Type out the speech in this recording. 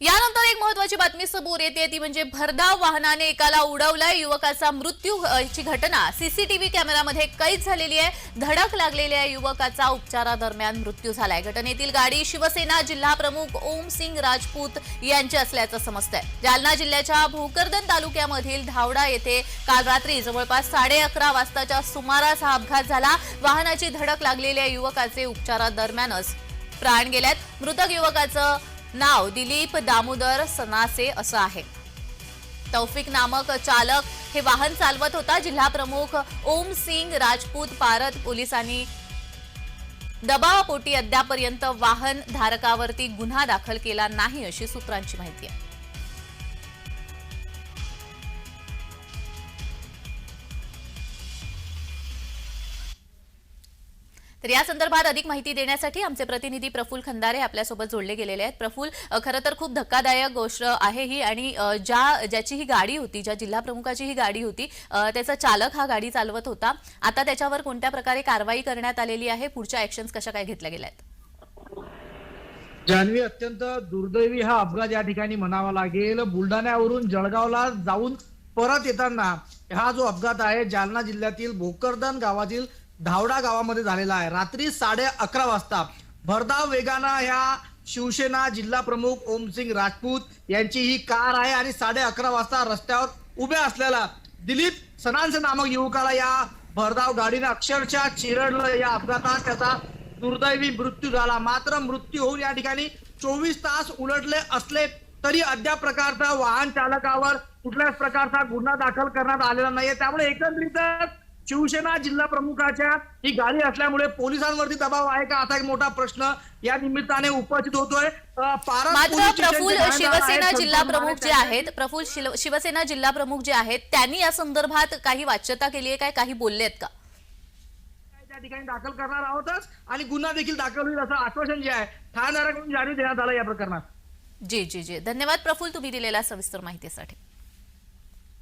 यानंतर एक महत्वाची बातमी समोर येते. ती म्हणजे भरधाव वाहनाने एकाला उडवलाय. युवकाचा मृत्यू ची घटना सीसीटीव्ही कॅमेरामध्ये कैद झालेली आहे. धडक लागलेल्या युवकाचा उपचारादरम्यान मृत्यू झालाय. घटनेतील गाडी शिवसेना जिल्हा प्रमुख ओम सिंग राजपूत यांची असल्याचं समजतंय. जालना जिल्ह्याच्या भोकरदन तालुक्यामधील धावडा येथे काल रात्री जवळपास साडे अकरा वाजताच्या सुमारास हा अपघात झाला. वाहनाची धडक लागलेल्या युवकाचे उपचारादरम्यानच प्राण गेल्यात. मृतक युवकाचं नाव दिलीप दामोदर सनासे असं आहे. तौफिक नामक चालक हे वाहन चालवत होता जिल्हा प्रमुख ओम सिंग राजपूत पारत पोलिसांनी. दबावापोटी अद्यापर्यंत वाहन धारकावरती गुन्हा दाखल केला नाही अशी सूत्रांची माहिती आहे. तर या संदर्भात अधिक माहिती देण्यासाठी आमचे प्रतिनिधी प्रफुल खंदारे आपल्यासोबत जोडले गेलेले आहेत. प्रफुल खरं तर खूप धक्कादायक गोष्ट आहे ही आणि ज्या ज्याची ही गाडी होती ज्या जिल्हा प्रमुखाची ही गाडी होती त्याचा चालक हा गाडी चालवत होता. आता त्याच्यावर कोणत्या प्रकारे कारवाई करण्यात आलेली आहे? पुढच्या ऍक्शन्स कशा काय घेतल्या गेल्या आहेत? जान्हवी अत्यंत दुर्दैवी हा अपघात या ठिकाणी म्हणावा लागेल. बुलढाण्यावरून जळगावला जाऊन परत येताना हा जो अपघात आहे जालना जिल्ह्यातील भोकरदन गावातील धावडा गावामध्ये झालेला आहे. रात्री साडे अकरा वाजता भरधाव वेगानं ह्या शिवसेना जिल्हा प्रमुख ओमसिंग राजपूत यांची ही कार आहे आणि साडे अकरा वाजता रस्त्यावर उभ्या असलेला दिलीप सनांस नामक युवकाला या भरधाव गाडीने अक्षरशः चिरडलं या अपघातात. त्याचा दुर्दैवी मृत्यू झाला. मात्र मृत्यू होऊन या ठिकाणी चोवीस तास उलटले असले तरी अद्याप प्रकारचा वाहन चालकावर कुठल्याच प्रकारचा गुन्हा दाखल करण्यात आलेला नाहीये. त्यामुळे एकंदरीतच शिवसेना जिल्हा प्रमुखाच्या ही गाडी असल्यामुळे पोलिसांवरती दबाव आहे का? असा एक मोठा प्रश्न या निमित्ताने उपस्थित होतोय. मात्र प्रफुल शिवसेना जिल्हा प्रमुख जे आहेत प्रफुल शिवसेना जिल्हा प्रमुख जे आहेत त्यांनी या संदर्भात काही वाच्यता केली आहे काय? काही बोलले आहेत का? त्या ठिकाणी दाखल करणार आहोतच आणि गुन्हा देखील दाखल होईल असं आश्वासन जे आहे ठाणेदाराकडून जारी देण्यात आलं या प्रकरणात. जी जी जी. धन्यवाद प्रफुल तुम्ही दिलेल्या सविस्तर माहितीसाठी.